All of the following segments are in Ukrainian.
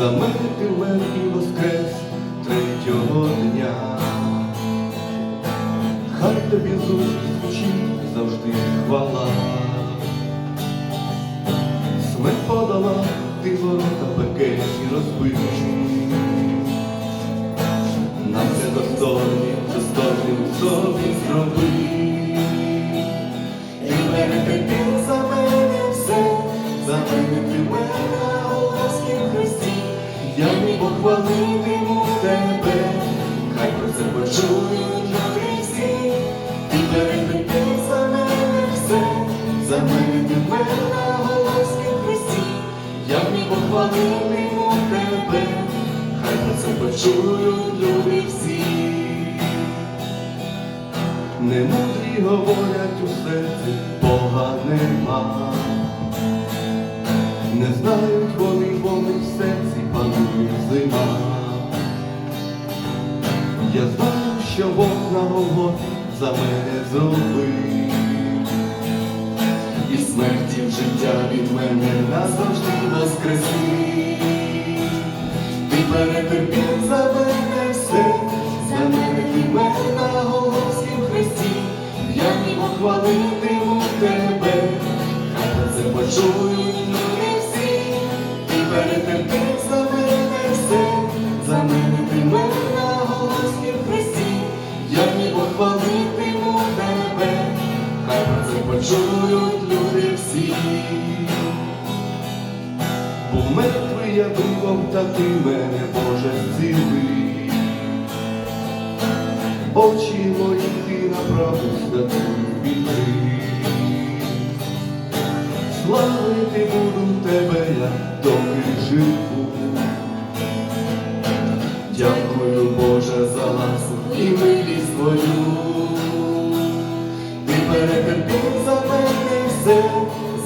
за мене ти і воскрес третього дня. Хай тобі зустріч звучить завжди хвала. Смерть подала, ти ворота пекельні розбив. Нам це достойні, достойним собі зробив. І перетерпів за мене все, за мене ти мене не похвалитиму тебе, хай про це почують люди всі. Ти перетерпів за мене все, за мене ти на Голгофськім хресті. Я не похвалитиму тебе, хай про це почують люди всі. Немудрі говорять у серці, Бога нема. Не знають Я знаю, що Бог на Голгофі за мене зробив. І смерті в життя від мене назавжди воскресив. Ти перетерпів за мене все, за мене ти мене на Голгофськім хресті. Я німо хвалитиму тебе, хай це почують почують люди всі. бо мертвий я духом, та ти мене, Боже, зціли. Очі мої ти на правду святу відкрив. Славити буду тебе я доки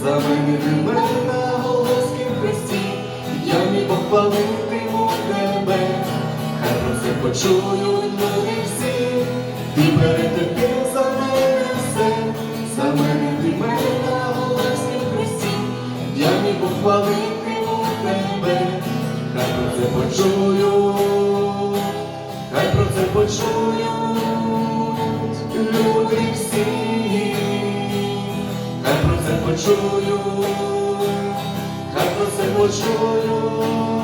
за мене мене на Голгофськім хресті. Я не похвалитиму тебе, хай про це почують люди всі. Ти перетерпів за мене все, за мене ти мене на Голгофськім хресті. Я не похвалитиму тебе, хай про це почують, хай про це почують почують, хай про це почують.